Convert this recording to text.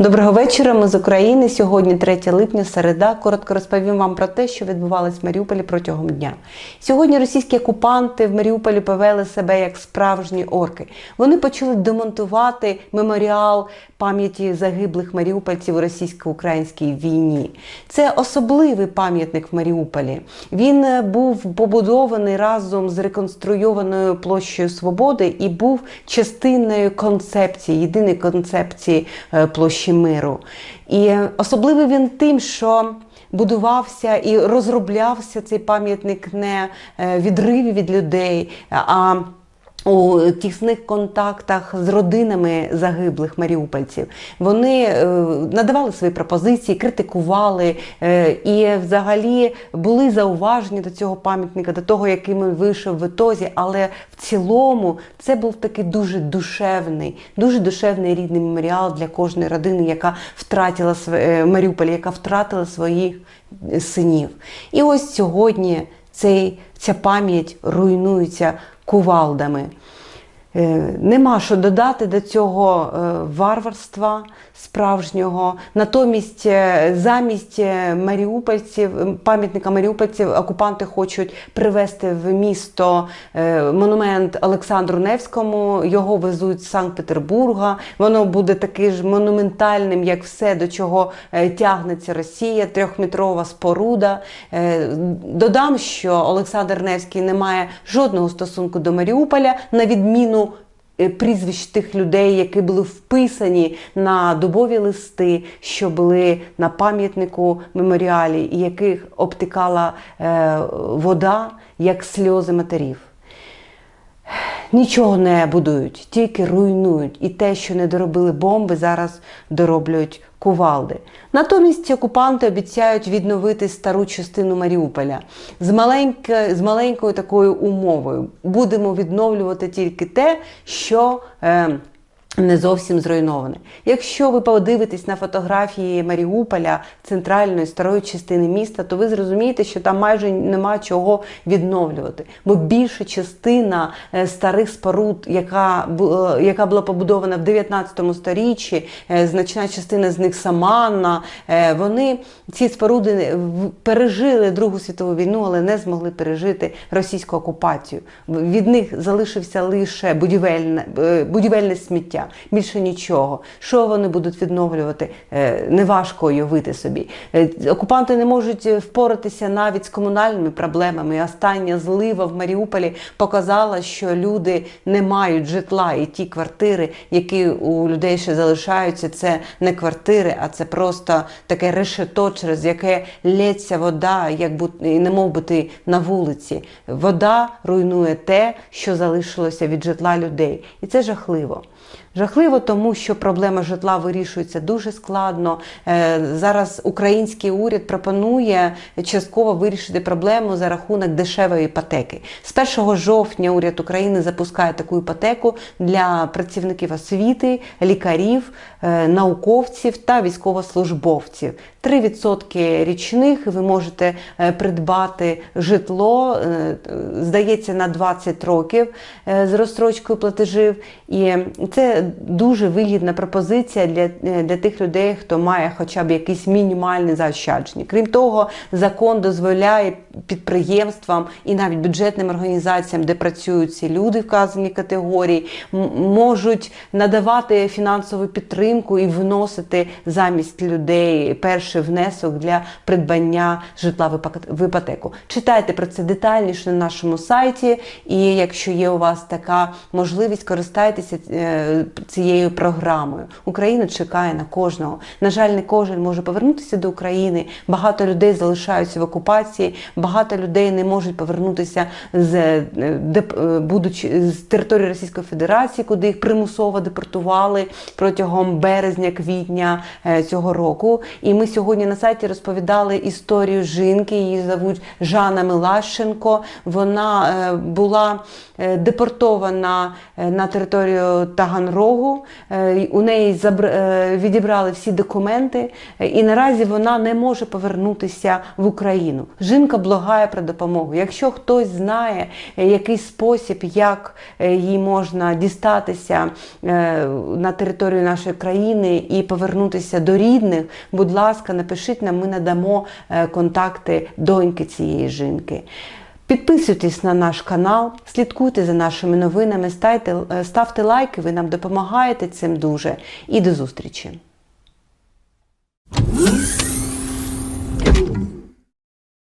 Доброго вечора. Ми з України. Сьогодні 3 липня, середа. Коротко розповім вам про те, що відбувалось в Маріуполі протягом дня. Сьогодні російські окупанти в Маріуполі повели себе як справжні орки. Вони почали демонтувати меморіал пам'яті загиблих маріупольців у російсько-українській війні. Це особливий пам'ятник в Маріуполі. Він е, був побудований разом з реконструйованою площею Свободи і був частиною концепції, єдиної концепції е, площі миру. І особливий він тим, що будувався і розроблявся цей пам'ятник не е, відриві від людей, а у тісних контактах з родинами загиблих маріупольців. Вони е, надавали свої пропозиції, критикували е, і взагалі були зауважені до цього пам'ятника, до того, яким він вийшов в ітозі. Але в цілому це був такий дуже душевний, дуже душевний рідний меморіал для кожної родини, яка втратила своє Маріуполь, яка втратила своїх синів. І ось сьогодні цей, ця пам'ять руйнується кувалдами. Е, Нема що додати до цього е, варварства справжнього. Натомість, е, замість маріупольців, пам'ятника маріупольців, окупанти хочуть привезти в місто монумент Олександру Невському. Його везуть з Санкт-Петербурга. Воно буде таким ж монументальним, як все, до чого тягнеться Росія, трьохметрова споруда. Додам, що Олександр Невський не має жодного стосунку до Маріуполя, на відміну прізвищ тих людей, які були вписані на добові листи, що були на пам'ятнику меморіалі, яких обтикала е, вода, як сльози матерів. Нічого не будують, тільки руйнують. І те, що не доробили бомби, зараз дороблюють кувалди. Натомість окупанти обіцяють відновити стару частину Маріуполя з, маленькою, з маленькою такою умовою. Будемо відновлювати тільки те, що. Е, не зовсім зруйноване. Якщо ви подивитесь на фотографії Маріуполя, центральної старої частини міста, то ви зрозумієте, що там майже нема чого відновлювати. Бо більша частина е, старих споруд, яка, е, яка була побудована в 19 сторіччі, е, значна частина з них саманна, вони ці споруди пережили Другу світову війну, але не змогли пережити російську окупацію. Від них залишився лише будівельне, будівельне сміття, більше нічого. Що вони будуть відновлювати? Е, Неважко уявити собі. Е, Окупанти не можуть е, впоратися навіть з комунальними проблемами. Остання злива в Маріуполі показала, що люди не мають житла, і ті квартири, які у людей ще залишаються, це не квартири, а це просто таке решето, через яке лється вода, як і не мов би ти на вулиці. Вода руйнує те, що залишилося від житла людей. І це жахливо. Жахливо, тому що проблема житла вирішується дуже складно. Е, Зараз український уряд пропонує частково вирішити проблему за рахунок дешевої іпотеки. З 1 жовтня уряд України запускає таку іпотеку для працівників освіти, лікарів, е, науковців та військовослужбовців. 3% річних ви можете е, придбати житло, здається, на 20 років з розстрочкою платежів. І це дуже вигідна пропозиція для, е, для тих людей, хто має хоча б якісь мінімальні заощадження. Крім того, закон дозволяє підприємствам і навіть бюджетним організаціям, де працюють ці люди вказані категорії, можуть надавати фінансову підтримку і вносити замість людей перший внесок для придбання житла в іпотеку. Читайте про це детальніше на нашому сайті, і якщо є у вас така можливість, користайтеся е, цією програмою. Україна чекає на кожного. На жаль, не кожен може повернутися до України. Багато людей залишаються в окупації, багато людей не можуть повернутися з е, е, будучи з території Російської Федерації, куди їх примусово депортували протягом березня-квітня е, цього року. І ми сьогодні на сайті розповідали історію жінки. Її зовуть Жанна Милащенко. Вона була депортована на територію Таганрогу Рогу. Е, У неї е, відібрали всі документи, е, і наразі вона не може повернутися в Україну. Жінка благає про допомогу. Якщо хтось знає якийсь спосіб, як їй можна дістатися на територію нашої країни і повернутися до рідних, будь ласка, напишіть нам, ми надамо контакти доньки цієї жінки. Підписуйтесь на наш канал, слідкуйте за нашими новинами, ставте, ставте лайки, ви нам допомагаєте цим дуже. І до зустрічі!